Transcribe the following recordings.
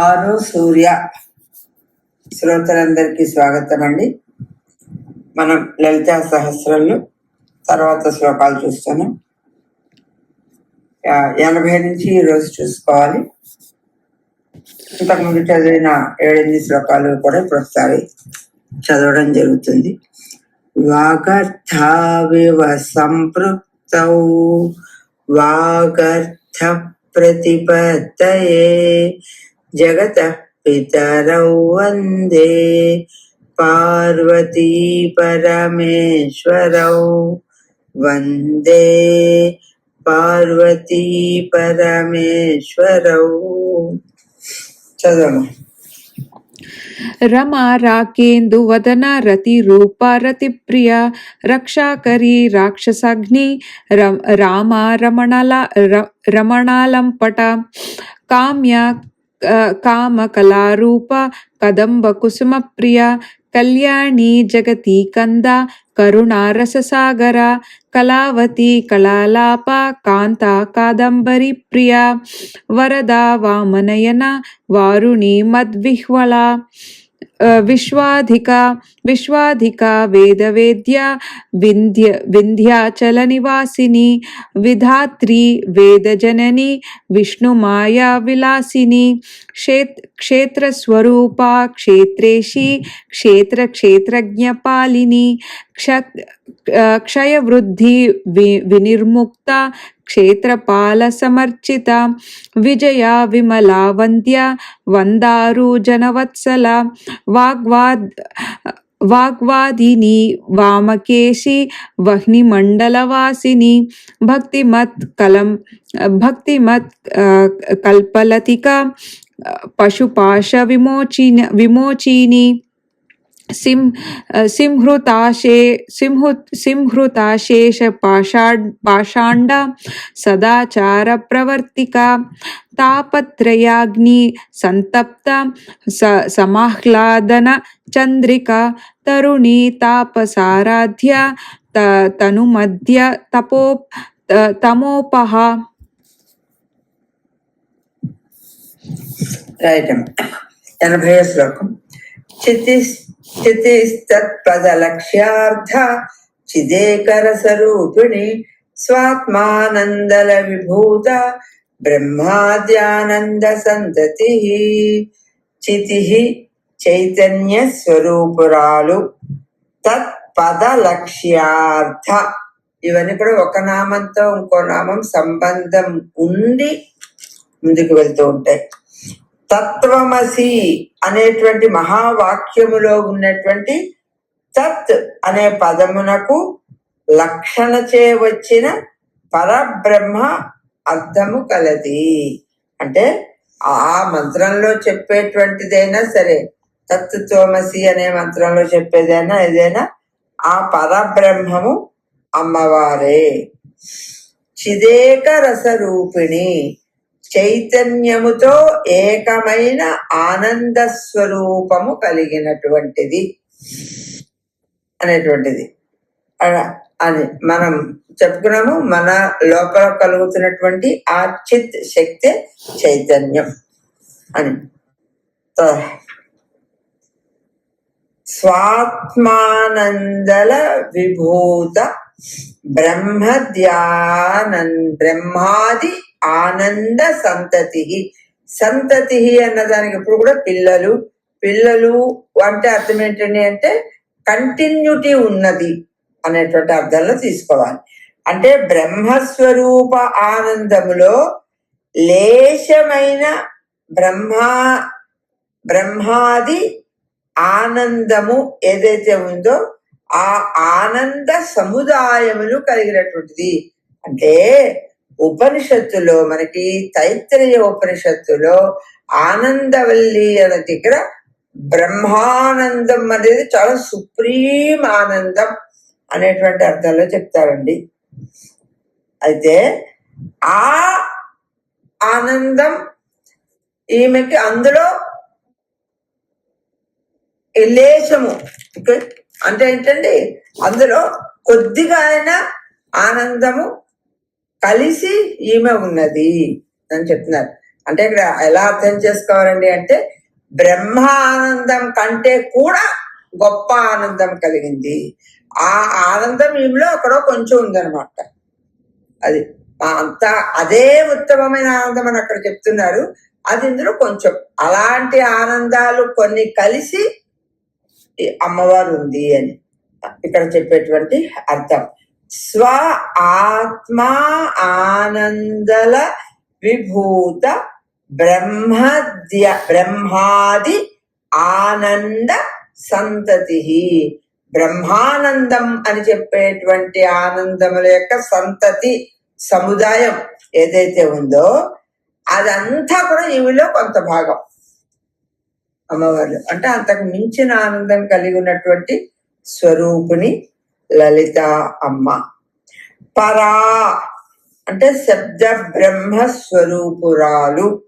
ఆరు సూర్య శ్రోతలందరికీ స్వాగతం అండి మనం లలిత సహస్రంలో తర్వాత శ్లోకాలు చూస్తున్నాం ఎనభై నుంచి ఈరోజు రోజు చూసుకోవాలి. ఇంతకుముందు చదివిన ఏడెనిమిది శ్లోకాలు కూడా ఇప్పుడు ఒకసారి చదవడం జరుగుతుంది. వాగర్థావివ సంపృక్తౌ వాగర్థ ప్రతిపత్తయే जगतः पितरौ वन्दे पार्वती परमेश्वरौ वन्दे पार्वती परमेश्वरौ चलो ರಮ ರಾಕೇಂದು ವದನ ರತಿ ರೂಪ ರತಿಪ್ರಿಯ ರಕ್ಷಾಕರಿ ರಾಕ್ಷಸಾಗ್ನಿ ರಾಮ ರಮಣಲ ರಮಣಾಲಂಪಟ. ಕಾಮ್ಯ కామ కళారూప కదంబ కుసుమ ప్రియ కళ్యాణి జగతి కంద కరుణారససాగర కళావతి కళాలాప కాంత కాదంబరి ప్రియ వరద వామనయన వారుణి మద్విహ్వళ विश्वाधिका विश्वाधिका वेदवेद्या विन्ध्य विन्ध्याचलनिवासिनी विधात्री वेदजननी विष्णुमाया विलासिनी क्षेत् क्षेत्रस्वरूपा क्षेत्रेशी क्षेत्रक्षेत्रज्ञपालिनी क्ष अ, क्षयवृद्धि वि विनिर्मुक्ता क्षेत्रपालसमर्चिता विजया विमला वन्द्या वन्दारुजनवत्सला वाग्वाद् वाग्वादिनी वामकेशी वह्निमण्डलवासिनी भक्तिमत् कलं भक्तिमत् कल्पलतिका पशुपाशविमोचिन विमोचिनी। सिं सिंहृताशे सिंह सिंहु पाषाण्डा सदाचारप्रवर्तिका। तापत्रयाग्नि सन्तप्ता स समाह्लादन चन्द्रिका। तरुणी तापसाराध्या त तनुमध्य तपो तमोपः రైట్. ఎనభై శ్లోకం. చితి చితిస్తత్పదలక్ష్యార్థ చిదేకర స్వరూపిణి స్వాత్మానందల విభూత బ్రహ్మాద్యానంద సంతతి చితి చైతన్య స్వరూపురాలు తత్పద లక్ష్యార్థ ఇవన్నీ కూడా ఒక నామంతో ఇంకో నామం సంబంధం ఉండి ముందుకు వెళ్తూ ఉంటాయి. తత్వమసి అనేటువంటి మహావాక్యములో ఉన్నటువంటి తత్ అనే పదమునకు లక్షణ చే వచ్చిన పరబ్రహ్మ అర్థము కలది. అంటే ఆ మంత్రంలో చెప్పేటువంటిదైనా సరే తత్వమసి అనే మంత్రంలో చెప్పేదైనా ఏదైనా ఆ పరబ్రహ్మము అమ్మవారే. చిదేక రసరూపిణి. చైతన్యముతో ఏకమైన ఆనంద స్వరూపము కలిగినటువంటిది అనేటువంటిది. అలా అని మనం చెప్పుకున్నాము మన లోపల కలుగుతున్నటువంటి ఆ చిత్ శక్తి చైతన్యం అని. స్వాత్మానందల విభూత బ్రహ్మధ్యానంద బ్రహ్మాది ఆనంద సంతతి సంతతి అన్నదానికి ఇప్పుడు కూడా పిల్లలు పిల్లలు అంటే అర్థం ఏంటండి అంటే కంటిన్యూటీ ఉన్నది అనేటువంటి అర్థంలో తీసుకోవాలి. అంటే బ్రహ్మస్వరూప ఆనందములో లేశమైన బ్రహ్మా బ్రహ్మాది ఆనందము ఏదైతే ఉందో ఆ ఆనంద సముదాయములు కలిగినటువంటిది. అంటే ఉపనిషత్తులో మనకి తైత్రయ ఉపనిషత్తులో ఆనందవల్లి అనే దగ్గర బ్రహ్మానందం అనేది చాలా సుప్రీం ఆనందం అనేటువంటి అర్థంలో చెప్తారండి. అయితే ఆ ఆనందం ఈమెకి అందులో లేశము అంటే ఏంటండి? అందులో కొద్దిగా అయినా ఆనందము కలిసి ఈమె ఉన్నది అని చెప్తున్నారు. అంటే ఇక్కడ ఎలా అర్థం చేసుకోవాలండి అంటే బ్రహ్మానందం కంటే కూడా గొప్ప ఆనందం కలిగింది. ఆ ఆనందం ఈమెలో అక్కడో కొంచెం ఉందన్నమాట. అది అంత అదే ఉత్తమమైన ఆనందం అని అక్కడ చెప్తున్నారు. అది ఇందులో కొంచెం అలాంటి ఆనందాలు కొన్ని కలిసి అమ్మవారు ఉంది అని ఇక్కడ చెప్పేటువంటి అర్థం. స్వ ఆత్మా ఆనందల విభూత బ్రహ్మద్య బ్రహ్మాది ఆనంద సంతతి బ్రహ్మానందం అని చెప్పేటువంటి ఆనందముల యొక్క సంతతి సముదాయం ఏదైతే ఉందో అదంతా కూడా ఈవిలో కొంత భాగం. అమ్మవారు అంటే అంతకు మించిన ఆనందం కలిగి ఉన్నటువంటి స్వరూపుని లలిత అమ్మ. పరా అంటే శబ్ద బ్రహ్మ స్వరూపురాలు.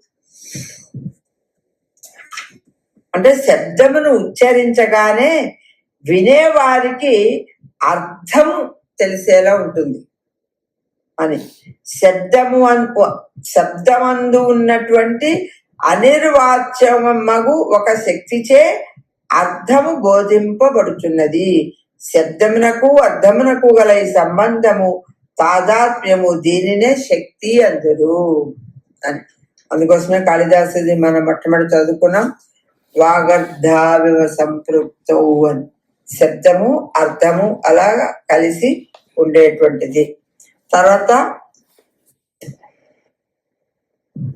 అంటే శబ్దమును ఉచ్చరించగానే వినేవారికి అర్థం తెలిసేలా ఉంటుంది. అని శబ్దము అన్ శబ్దమందు ఉన్నటువంటి అనిర్వాచ్యమగు ఒక శక్తిచే అర్థము బోధింపబడుచున్నది. శబ్దమునకు అర్థమునకు గల ఈ సంబంధము తాదాత్మ్యము దీనినే శక్తి అందరు అని. అందుకోసమే కాళిదాసుది మనం మొట్టమొదటి చదువుకున్నాం. వాగర్ధావివ సంపృప్త అని. శబ్దము అర్థము అలాగా కలిసి ఉండేటువంటిది. తర్వాత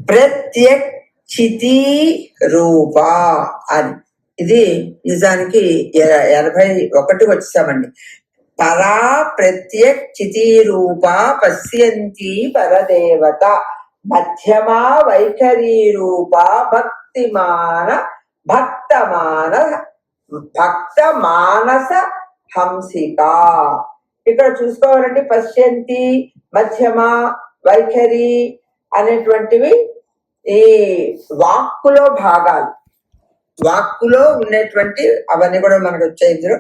ప్రత్యక్షితి రూప అని. ఇది నిజానికి ఎనభై ఒకటి వచ్చామండి పరా ప్రత్యక్షితి రూప పశ్యంతి పరదేవత మధ్యమా వైఖరి రూప భక్తిమాన భక్తమాన భక్త మానస హంసిక. ఇక్కడ చూసుకోవాలంటే పశ్యంతి మధ్యమ వైఖరి అనేటువంటివి ఈ వాక్కులో భాగాలు. వాక్కులో ఉన్నటువంటి అవన్నీ కూడా మనకు వచ్చే ఇందులో.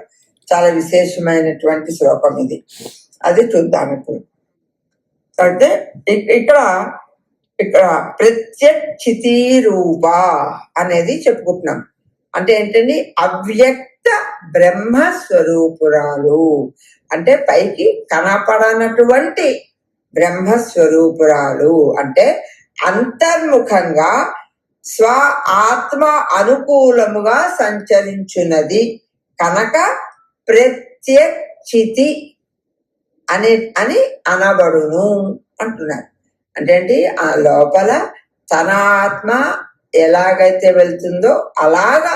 చాలా విశేషమైనటువంటి శ్లోకం ఇది. అది చూద్దాం ఇప్పుడు. అయితే ఇక్కడ ఇక్కడ ప్రత్యక్షితి రూప అనేది చెప్పుకుంటున్నాం. అంటే ఏంటండి? అవ్యక్త బ్రహ్మస్వరూపురాలు. అంటే పైకి కనపడనటువంటి బ్రహ్మస్వరూపురాలు. అంటే అంతర్ముఖంగా స్వ ఆత్మ అనుకూలముగా సంచరించున్నది కనుక ప్రత్యక్షితి అని అని అనబడును అంటున్నారు అంటే ఏంటి? ఆ లోపల తన ఆత్మ ఎలాగైతే వెళ్తుందో అలాగా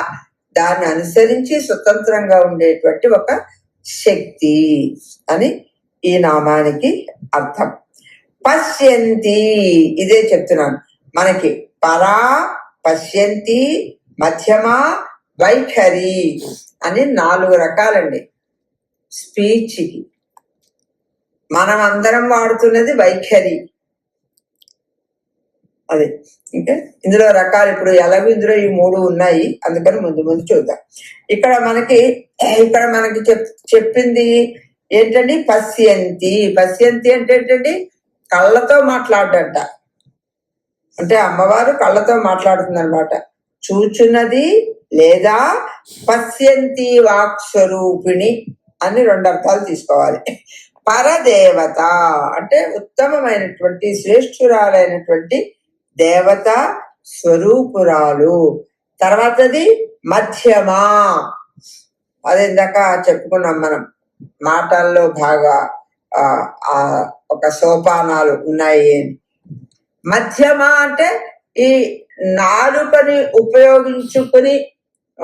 దాన్ని అనుసరించి స్వతంత్రంగా ఉండేటువంటి ఒక శక్తి అని ఈ నామానికి అర్థం. పశ్యంతి ఇదే చెప్తున్నాను. మనకి పరా పశ్యంతి మధ్యమ వైఖరి అని నాలుగు రకాలండి. స్పీచ్కి. మనం అందరం వాడుతున్నది వైఖరి. అది. ఇంకా ఇందులో రకాలు ఇప్పుడు ఎలాగో ఇందులో ఈ మూడు ఉన్నాయి. అందుకని ముందు ముందు చూద్దాం. ఇక్కడ మనకి ఇక్కడ మనకి చెప్ చెప్పింది ఏంటండి? పశ్యంతి. పశ్యంతి అంటే ఏంటండి? కళ్ళతో మాట్లాడట అంటే అమ్మవారు కళ్ళతో మాట్లాడుతుంది అనమాట చూచున్నది లేదా పశ్యంతి వాక్స్వరూపిణి అని రెండు అర్థాలు తీసుకోవాలి. పరదేవత అంటే ఉత్తమమైనటువంటి శ్రేష్ఠురాలైనటువంటి దేవత స్వరూపురాలు. తర్వాతది మధ్యమా. అది ఇందాక చెప్పుకున్నాం మనం మాటల్లో బాగా ఒక సోపానాలు ఉన్నాయి అని. మధ్యమ అంటే ఈ నాలుకని ఉపయోగించుకుని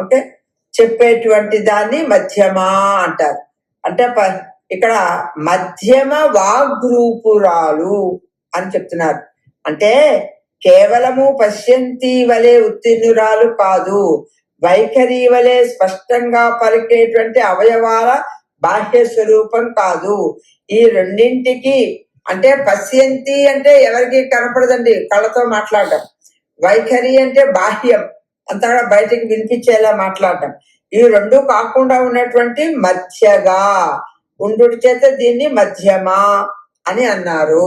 ఓకే చెప్పేటువంటి దాన్ని మధ్యమ అంటారు. అంటే ప- ఇక్కడ మధ్యమ వాగ్రూపురాలు అని చెప్తున్నారు. అంటే కేవలము పశ్యంతి వలె ఉత్తీర్ణురాలు కాదు వైఖరి వలె స్పష్టంగా పలికేటువంటి అవయవాల బాహ్య స్వరూపం కాదు. ఈ రెండింటికి అంటే పశ్యంతి అంటే ఎవరికి కనపడదండి కళ్ళతో మాట్లాడటం వైఖరి అంటే బాహ్యం అంతా బయటికి వినిపించేలా మాట్లాడటం ఈ రెండు కాకుండా ఉన్నటువంటి మధ్యగా ఉండు చేత దీన్ని మధ్యమా అని అన్నారు.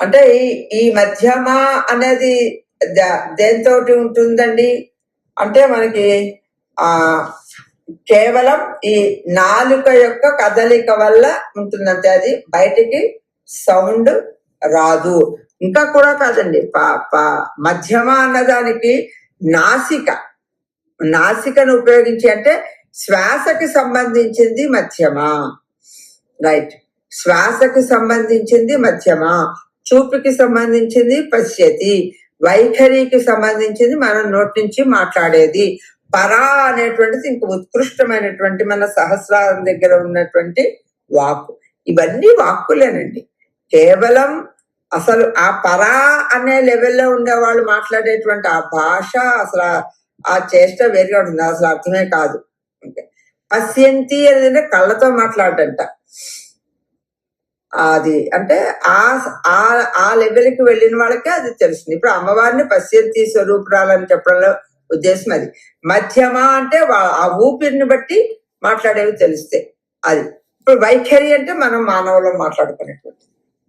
అంటే ఈ ఈ మధ్యమా అనేది ద- ఉంటుందండి? అంటే మనకి ఆ కేవలం ఈ నాలుక యొక్క కదలిక వల్ల ఉంటుందంటే అది బయటికి సౌండ్ రాదు. ఇంకా కూడా కాదండి. ప- ప- మధ్యమ అన్నదానికి నాసిక. నాసికను ఉపయోగించి అంటే శ్వాసకి సంబంధించింది మధ్యమ. రైట్. శ్వాసకి సంబంధించింది మధ్యమ. చూపుకి సంబంధించింది పశ్యతి. వైఖరికి సంబంధించింది మనం నోటి నుంచి మాట్లాడేది. పరా అనేటువంటిది ఇంక ఉత్కృష్టమైనటువంటి మన సహస్రారం దగ్గర ఉన్నటువంటి వాక్కు. ఇవన్నీ వాక్కులేనండి. కేవలం అసలు ఆ పరా అనే లెవెల్లో ఉండే వాళ్ళు మాట్లాడేటువంటి ఆ భాష అసలు ఆ- చేష్ట వేరుగా ఉంటుంది. అసలు అర్థమే కాదు. పశ్యంతి అనేది కళ్ళతో మాట్లాడంట. అది అంటే ఆ ఆ ఆ లెవెల్కి వెళ్ళిన వాళ్ళకే అది తెలుస్తుంది. ఇప్పుడు అమ్మవారిని పశ్యంతి స్వరూపురాలని చెప్పడంలో ఉద్దేశం అది. మధ్యమ అంటే ఆ ఊపిరిని బట్టి మాట్లాడేవి తెలిస్తే అది. ఇప్పుడు వైఖరి అంటే మనం మానవులం మాట్లాడుకునేటువంటి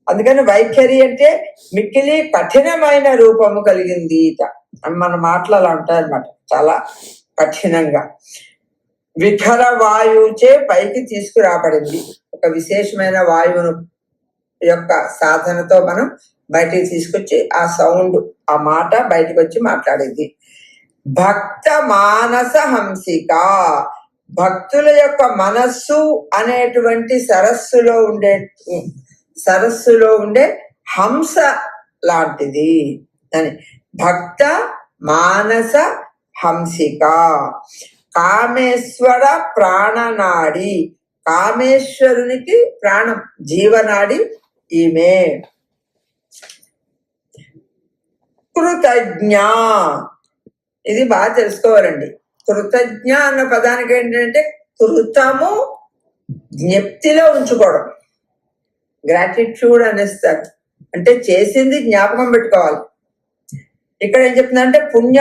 అందుకని వైఖరి అంటే మిక్కిలి కఠినమైన రూపము కలిగింది ఈట మన మాటలు అలా ఉంటాయి అనమాట చాలా కఠినంగా. విఖర వాయువుచే పైకి తీసుకురాబడింది. ఒక విశేషమైన వాయువును యొక్క సాధనతో మనం బయటికి తీసుకొచ్చి ఆ సౌండ్ ఆ మాట బయటకు వచ్చి మాట్లాడేది. భక్త మానస హంసిక భక్తుల యొక్క మనస్సు అనేటువంటి సరస్సులో ఉండే సరస్సులో ఉండే హంస లాంటిది అని. భక్త మానస హంసిక. కామేశ్వర ప్రాణనాడి. కామేశ్వరునికి ప్రాణం జీవనాడి ఈమె. కృతజ్ఞ. ఇది బాగా తెలుసుకోవాలండి. కృతజ్ఞ అన్న పదానికి ఏంటంటే కృతము జ్ఞప్తిలో ఉంచుకోవడం. గ్రాటిట్యూడ్ అనేస్తారు. అంటే చేసింది జ్ఞాపకం పెట్టుకోవాలి. ఇక్కడ ఏం చెప్తుందంటే పుణ్య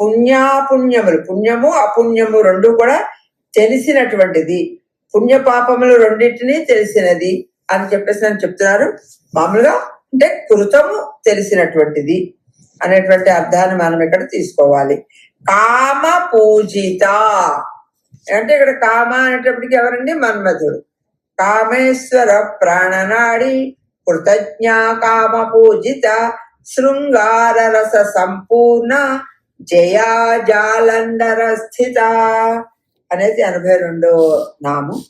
పుణ్యాపుణ్యములు పుణ్యము అపుణ్యము రెండు కూడా తెలిసినటువంటిది. పుణ్య పాపములు రెండింటినీ తెలిసినది అని చెప్పేసి అని చెప్తున్నారు. మామూలుగా అంటే కృతము తెలిసినటువంటిది. అనేటువంటి అర్థాన్ని మనం ఇక్కడ తీసుకోవాలి. కామ పూజిత. అంటే ఇక్కడ కామ అనేటప్పటికి ఎవరండి? మన్మధుడు. కామేశ్వర ప్రాణనాడి కృతజ్ఞ కామ పూజిత. శృంగార రస సంపూర్ణ. జయా జాలండర స్థిత. అనేది ఎనభై రెండో నామం.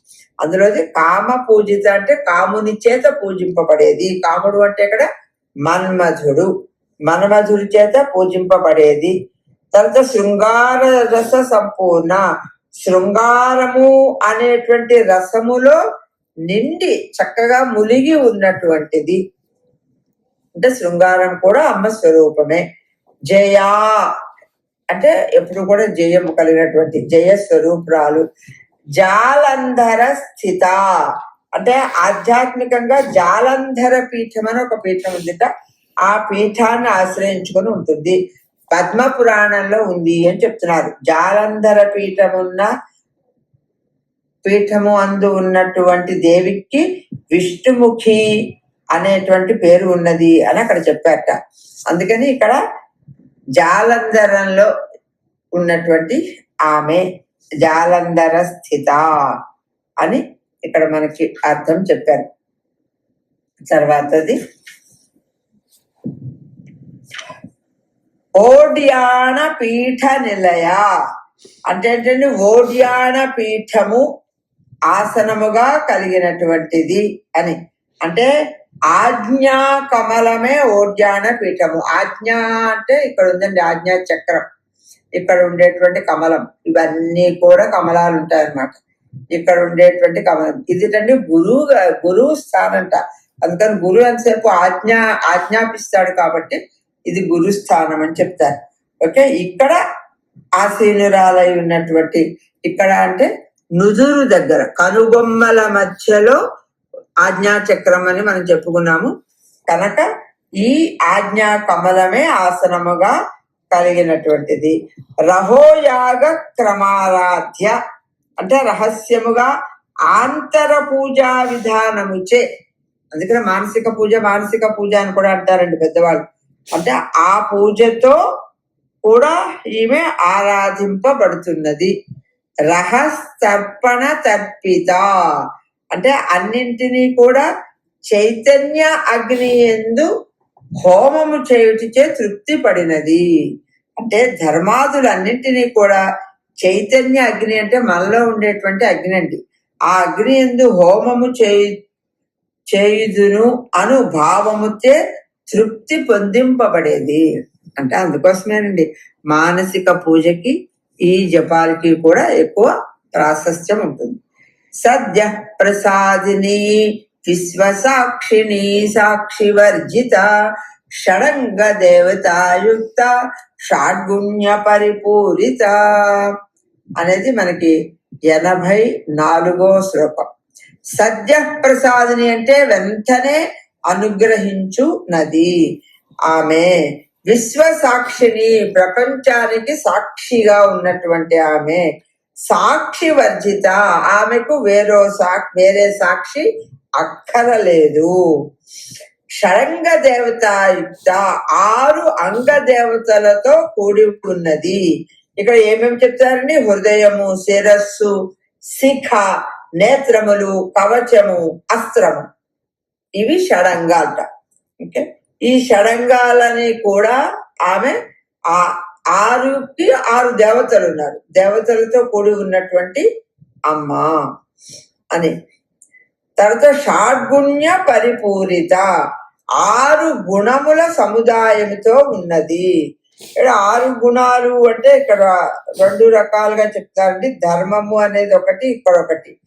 అందులోది కామ పూజిత అంటే కాముని చేత పూజింపబడేది. కాముడు అంటే ఇక్కడ మన్మధుడు. మనమధుడి చేత పూజింపబడేది. తర్వాత శృంగార రస సంపూర్ణ. శృంగారము అనేటువంటి రసములో నిండి చక్కగా ములిగి ఉన్నటువంటిది. అంటే శృంగారం కూడా అమ్మ స్వరూపమే. జయా అంటే ఎప్పుడు కూడా జయము కలిగినటువంటి జయ స్వరూపురాలు. జాలంధర స్థిత. అంటే ఆధ్యాత్మికంగా జాలంధర పీఠం అని ఒక పీఠం ఉందిట. ఆ పీఠాన్ని ఆశ్రయించుకొని ఉంటుంది. పద్మ పురాణంలో ఉంది అని చెప్తున్నారు. జాలంధర పీఠమున్న పీఠము అందు ఉన్నటువంటి దేవికి విష్ణుముఖి అనేటువంటి పేరు ఉన్నది అని అక్కడ చెప్పారట. అందుకని ఇక్కడ జాలంధరంలో ఉన్నటువంటి ఆమె జాలంధర స్థిత అని ఇక్కడ మనకి అర్థం చెప్పారు. తర్వాతది ఓడ్యాణ పీఠ నిలయ అంటే ఏంటంటే ఓడ్యాణ పీఠము ఆసనముగా కలిగినటువంటిది అని. అంటే ఆజ్ఞా కమలమే ఓడ్యాన పీఠము. ఆజ్ఞ అంటే ఇక్కడ ఉందండి ఆజ్ఞా చక్రం. ఇక్కడ ఉండేటువంటి కమలం. ఇవన్నీ కూడా కమలాలు ఉంటాయన్నమాట. ఇక్కడ ఉండేటువంటి కమలం. ఇదిటండి గురువు గురువు స్థానంట. అందుకని గురువు ఎంతసేపు ఆజ్ఞ ఆజ్ఞాపిస్తాడు కాబట్టి ఇది గురుస్థానం అని చెప్తారు. ఓకే? ఇక్కడ ఆసీనురాలై ఉన్నటువంటి ఇక్కడ అంటే నుదురు దగ్గర కనుబొమ్మల మధ్యలో ఆజ్ఞా చక్రం అని మనం చెప్పుకున్నాము. కనుక ఈ ఆజ్ఞా కమలమే ఆసనముగా కలిగినటువంటిది. రహోయాగ క్రమారాధ్య అంటే రహస్యముగా ఆంతర పూజా విధానముచే. అందుకని మానసిక పూజ మానసిక పూజ అని కూడా అంటారండి పెద్దవాళ్ళు. అంటే ఆ పూజతో కూడా ఈమె ఆరాధింపబడుతున్నది. రహస్తర్పణ తర్పిత. అంటే అన్నింటినీ కూడా చైతన్య అగ్ని ఎందు హోమము చేయుటిచే తృప్తి పడినది అంటే ధర్మాదులన్నింటినీ కూడా చైతన్య అగ్ని అంటే మనలో ఉండేటువంటి అగ్ని అండి. ఆ అగ్ని ఎందు హోమము చేయు చేయుదును అను భావముతే తృప్తి పొందింపబడేది. అంటే అందుకోసమేనండి మానసిక పూజకి ఈ జపాలకి కూడా ఎక్కువ ప్రాశస్త్యం ఉంటుంది. సద్య ప్రసాదిని విశ్వసాక్షిని సాక్షి వర్జిత షడంగ దేవతాయుక్త షాడ్గుణ్య పరిపూరిత అనేది మనకి ఎనభై నాలుగో శ్లోకం. సద్య ప్రసాదిని అంటే వెంటనే అనుగ్రహించు నది. ఆమె విశ్వ సాక్షిని ప్రపంచానికి సాక్షిగా ఉన్నటువంటి ఆమె. సాక్షి వర్జిత. ఆమెకు వేరో సా వేరే సాక్షి అక్కరలేదు. షడంగ దేవతాయుక్త ఆరు అంగ దేవతలతో కూడి ఉన్నది. ఇక్కడ ఏమేమి చెప్తారండి? హృదయము శిరస్సు శిఖ నేత్రములు కవచము అస్త్రము. ఇవి షడంగాలట. ఓకే? ఈ షడంగాలని కూడా ఆమె ఆ ఆరుకి ఆరు దేవతలు ఉన్నారు. దేవతలతో కూడి ఉన్నటువంటి అమ్మ అని. తర్వాత షాడ్గుణ్య పరిపూరిత. ఆరు గుణముల సముదాయముతో ఉన్నది. ఇక్కడ ఆరు గుణాలు అంటే ఇక్కడ రెండు రకాలుగా చెప్తారండి. ధర్మము అనేది ఒకటి ఇక్కడ ఒకటి.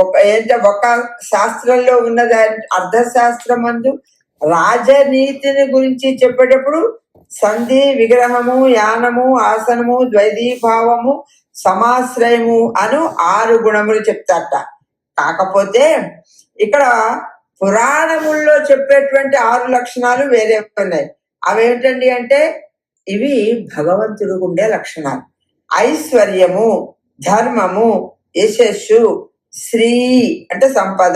ఒక ఏంటంటే ఒక శాస్త్రంలో ఉన్నది అర్థశాస్త్రం అందు రాజనీతిని గురించి చెప్పేటప్పుడు సంధి విగ్రహము యానము ఆసనము ద్వైదీభావము సమాశ్రయము అను ఆరు గుణములు చెప్తారట. కాకపోతే ఇక్కడ పురాణముల్లో చెప్పేటువంటి ఆరు లక్షణాలు వేరే ఉన్నాయి. అవేంటండి అంటే ఇవి భగవంతుడికి ఉండే లక్షణాలు. ఐశ్వర్యము ధర్మము యశస్సు శ్రీ అంటే సంపద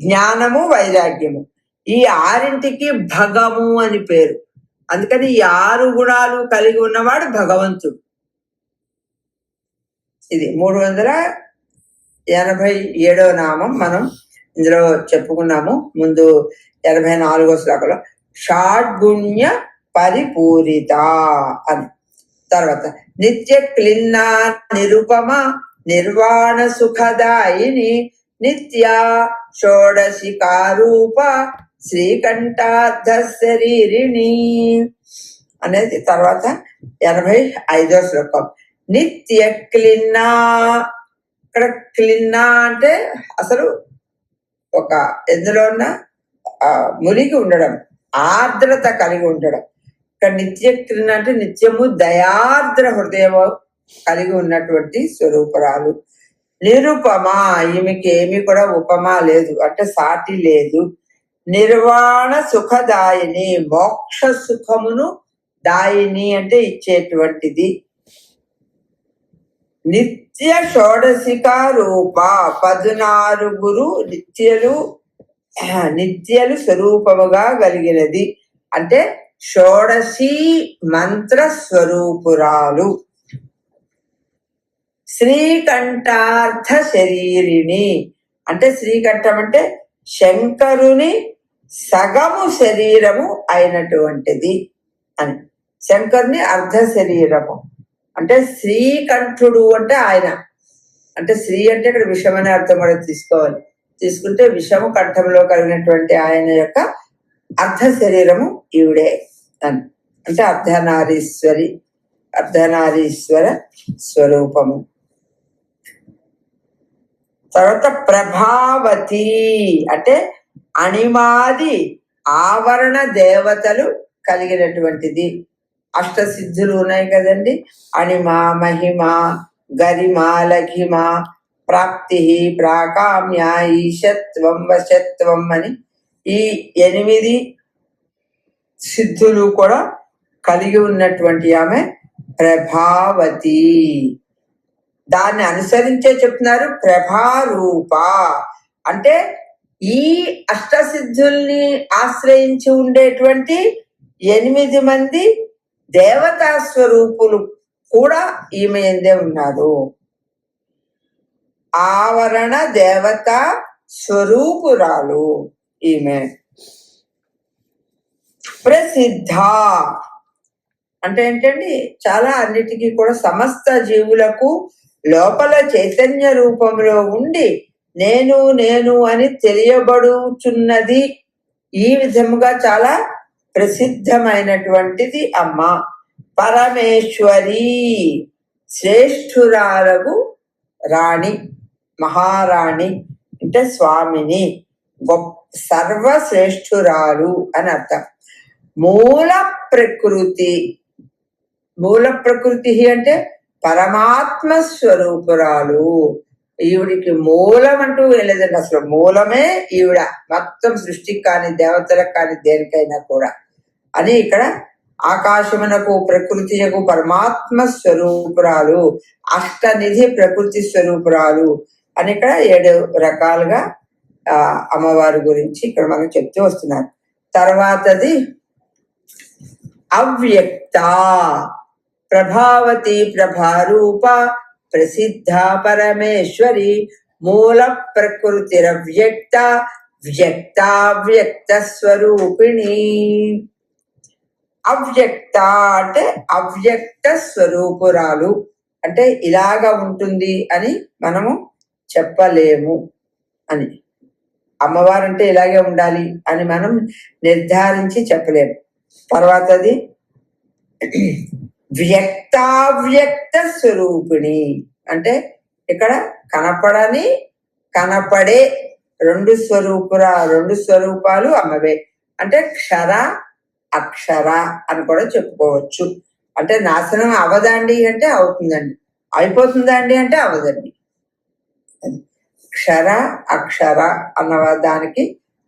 జ్ఞానము వైరాగ్యము. ఈ ఆరింటికి భగము అని పేరు. అందుకని ఈ ఆరు గుణాలు కలిగి ఉన్నవాడు భగవంతుడు. ఇది మూడు వందల ఎనభై ఏడవ నామం మనం ఇందులో చెప్పుకున్నాము. ముందు ఎనభై నాలుగో శ్లోకంలో షాడ్గుణ్య పరిపూరిత అని. తర్వాత నిత్య క్లిన్న నిరుపమ నిర్వాణ సుఖదాయిని నిత్య షోడశికారూప శ్రీకంఠార్థ శరీరిణి అనేది తర్వాత ఎనభై ఐదో శ్లోకం. నిత్య క్లిన్నా ఇక్కడ క్లిన్నా అంటే అసలు ఒక ఎందులో ఉన్న ఆ, మునిగి ఉండడం ఆర్ద్రత కలిగి ఉండడం. ఇక్కడ నిత్య క్లిన్న అంటే నిత్యము దయార్ద్ర హృదయము కలిగి ఉన్నటువంటి స్వరూపురాలు. నిరుపమ? ఈమెకి ఏమీ కూడా ఉపమా లేదు అంటే సాటి లేదు. నిర్వాణ సుఖదాయిని మోక్ష సుఖమును దాయిని అంటే ఇచ్చేటువంటిది. నిత్య షోడశిక రూప పదునారుగురు నిత్యలు నిత్యలు స్వరూపముగా కలిగినది. అంటే షోడశీ మంత్ర స్వరూపురాలు. శ్రీకంఠార్థ శరీరిణి అంటే శ్రీకంఠం అంటే శంకరుని సగము శరీరము అయినటువంటిది అని. శంకరుని అర్ధ శరీరము. అంటే శ్రీకంఠుడు అంటే ఆయన. అంటే శ్రీ అంటే ఇక్కడ విషం అనే అర్థం కూడా తీసుకోవాలి. తీసుకుంటే విషము కంఠంలో కలిగినటువంటి ఆయన యొక్క అర్ధ శరీరము ఈవిడే అని. అంటే అర్ధనారీశ్వరి అర్ధనారీశ్వర స్వరూపము. తర్వాత ప్రభావతి అంటే అణిమాది ఆవరణ దేవతలు కలిగినటువంటిది. అష్టసిద్ధులు ఉన్నాయి కదండి. అణిమ మహిమ గరిమ లఘిమ ప్రాప్తి ప్రాకామ్య ఈశత్వం వశత్వం అని ఈ ఎనిమిది సిద్ధులు కూడా కలిగి ఉన్నటువంటి ఆమె ప్రభావతి. దాన్ని అనుసరించే చెప్తున్నారు ప్రభారూప. అంటే ఈ అష్టసిద్ధుల్ని ఆశ్రయించి ఉండేటువంటి ఎనిమిది మంది దేవతా స్వరూపులు కూడా ఈమె ఎందే ఉన్నారు. ఆవరణ దేవత స్వరూపురాలు ఈమె. ప్రసిద్ధ. అంటే ఏంటండి చాలా అన్నిటికీ కూడా సమస్త జీవులకు లోపల చైతన్య రూపంలో ఉండి నేను నేను అని తెలియబడుచున్నది ఈ విధముగా చాలా ప్రసిద్ధమైనటువంటిది అమ్మ. పరమేశ్వరి శ్రేష్ఠురాలకు రాణి మహారాణి అంటే స్వామిని. గొప్ప సర్వశ్రేష్ఠురాలు అని అర్థం. మూల ప్రకృతి మూల ప్రకృతి అంటే పరమాత్మ స్వరూపురాలు ఈవిడికి మూలం అంటూ లేదండి. అసలు మూలమే ఈవిడ. మొత్తం సృష్టికి కానీ దేవతలకు కానీ దేనికైనా కూడా. అని ఇక్కడ ఆకాశమునకు ప్రకృతియకు పరమాత్మ స్వరూపురాలు అష్టనిధి ప్రకృతి స్వరూపురాలు అని ఇక్కడ ఏడు రకాలుగా ఆ అమ్మవారి గురించి ఇక్కడ మనకు చెప్తూ వస్తున్నారు తర్వాతది అవ్యక్త. ప్రభావతి ప్రభారూప ప్రసిద్ధ పరమేశ్వరి మూల ప్రకృతిరవ్యక్త వ్యక్తావ్యక్త స్వరూపిణి అవ్యక్త అంటే అవ్యక్త స్వరూపురాలు. అంటే ఇలాగా ఉంటుంది అని మనము చెప్పలేము అని. అమ్మవారు అంటే ఇలాగే ఉండాలి అని మనం నిర్ధారించి చెప్పలేము. తర్వాతది వ్యక్తావ్యక్త స్వరూపిణి అంటే ఇక్కడ కనపడని కనపడే రెండు స్వరూపురా రెండు స్వరూపాలు అమ్మవే. అంటే క్షర అక్షర అని కూడా చెప్పుకోవచ్చు. అంటే నాశనం అవదండి అంటే అవుతుందండి. అయిపోతుందా అండి అంటే అవదండి. క్షర అక్షర అన్న దానికి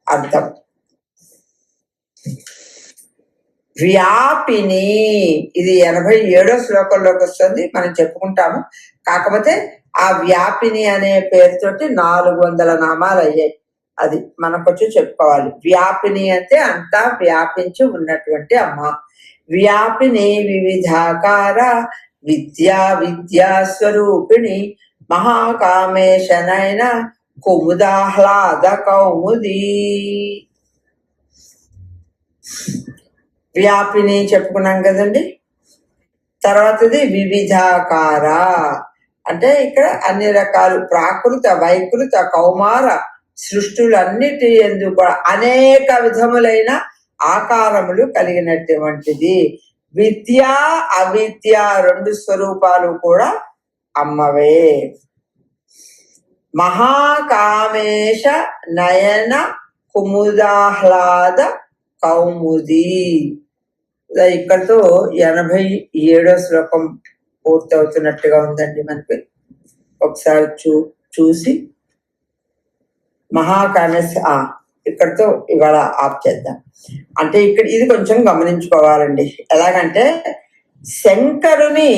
అర్థం. వ్యాపిని ఇది ఎనభై ఏడో శ్లోకంలోకి వస్తుంది. మనం చెప్పుకుంటాము. కాకపోతే ఆ వ్యాపిని అనే పేరుతోటి నాలుగు వందల నామాలు అయ్యాయి. అది మనకొచ్చి చెప్పుకోవాలి. వ్యాపిని అంటే అంతా వ్యాపించి ఉన్నటువంటి అమ్మ. వ్యాపిని వివిధాకార విద్యా విద్యా స్వరూపిణి మహాకామేశనైన కుముదాహ్లాద కౌముది. వ్యాపిని చెప్పుకున్నాం కదండి. తర్వాతది వివిధాకార. అంటే ఇక్కడ అన్ని రకాలు ప్రాకృత వైకృత కౌమార సృష్టులన్నిటి ఎందుకు కూడా అనేక విధములైన ఆకారములు కలిగినటువంటిది. విద్య అవిద్య రెండు స్వరూపాలు కూడా అమ్మవే. మహాకామేశ నయన కుముదాహ్లాద కౌముది. ఇక్కడతో ఎనభై ఏడో శ్లోకం పూర్తవుతున్నట్టుగా ఉందండి మనకి. ఒకసారి చూ చూసి మహాకామేశ ఇక్కడతో ఇవాళ ఆప్ చేద్దాం. అంటే ఇక్కడ ఇది కొంచెం గమనించుకోవాలండి. ఎలాగంటే శంకరుని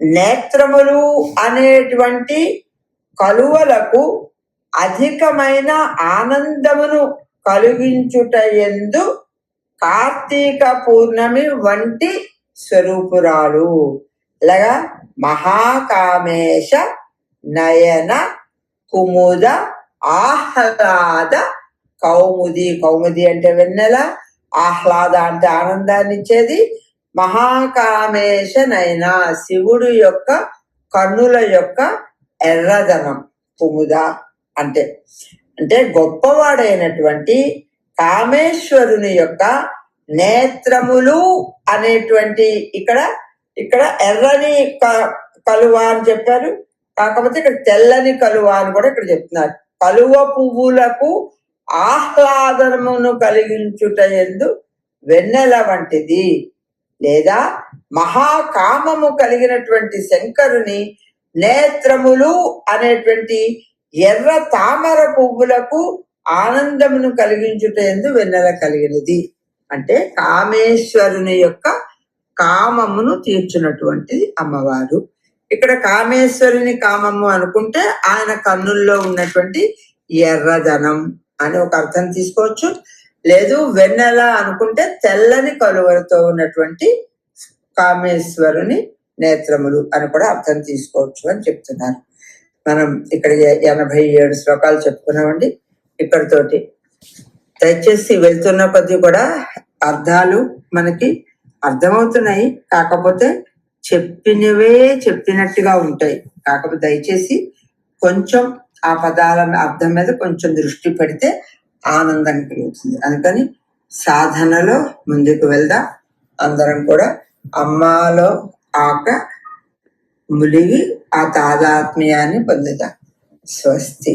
నేత్రములు అనేటువంటి కలువలకు అధికమైన ఆనందమును కలిగించుట ఎందు కార్తీక పూర్ణమి వంటి స్వరూపురాలు. ఇలాగా మహాకామేశ నయన కుముద ఆహ్లాద కౌముది. కౌముది అంటే వెన్నెల ఆహ్లాద అంటే ఆనందాన్ని ఇచ్చేది. మహాకామేశ నయన శివుడు యొక్క కన్నుల యొక్క ఎర్రదనం కుముద అంటే. అంటే గొప్పవాడైనటువంటి కామేశ్వరుని యొక్క నేత్రములు అనేటువంటి ఇక్కడ ఇక్కడ ఎర్రని క- కలువ అని చెప్పారు. కాకపోతే ఇక్కడ తెల్లని కలువ అని కూడా ఇక్కడ చెప్తున్నారు. కలువ పువ్వులకు ఆహ్లాదమును కలిగించుట ఎందు వెన్నెల వంటిది. లేదా మహాకామము కలిగినటువంటి శంకరుని నేత్రములు అనేటువంటి ఎర్ర తామర పువ్వులకు ఆనందమును కలిగించుట ఎందు వెన్నెల కలిగినది. అంటే కామేశ్వరుని యొక్క కామమును తీర్చున్నటువంటిది అమ్మవారు. ఇక్కడ కామేశ్వరుని కామము అనుకుంటే ఆయన కన్నుల్లో ఉన్నటువంటి ఎర్రదనం అని ఒక అర్థం తీసుకోవచ్చు. లేదు వెన్నెల అనుకుంటే తెల్లని కలువలతో ఉన్నటువంటి కామేశ్వరుని నేత్రములు అని కూడా అర్థం తీసుకోవచ్చు అని చెప్తున్నారు. మనం ఇక్కడ ఎనభై ఏడు శ్లోకాలు చెప్పుకున్నామండి. ఇప్పటితోటి దయచేసి వెళ్తున్న కొద్దీ కూడా అర్థాలు మనకి అర్థమవుతున్నాయి. కాకపోతే చెప్పినవే చెప్పినట్టుగా ఉంటాయి. కాకపోతే దయచేసి కొంచెం ఆ పదాల అర్థం మీద కొంచెం దృష్టి పెడితే ఆనందం కలుగుతుంది. అందుకని సాధనలో ముందుకు వెళ్దాం. అందరం కూడా అమ్మాలో ఆక ములిగి ఆ తాదాత్మ్యాన్ని పొందుదాం. స్వస్తి.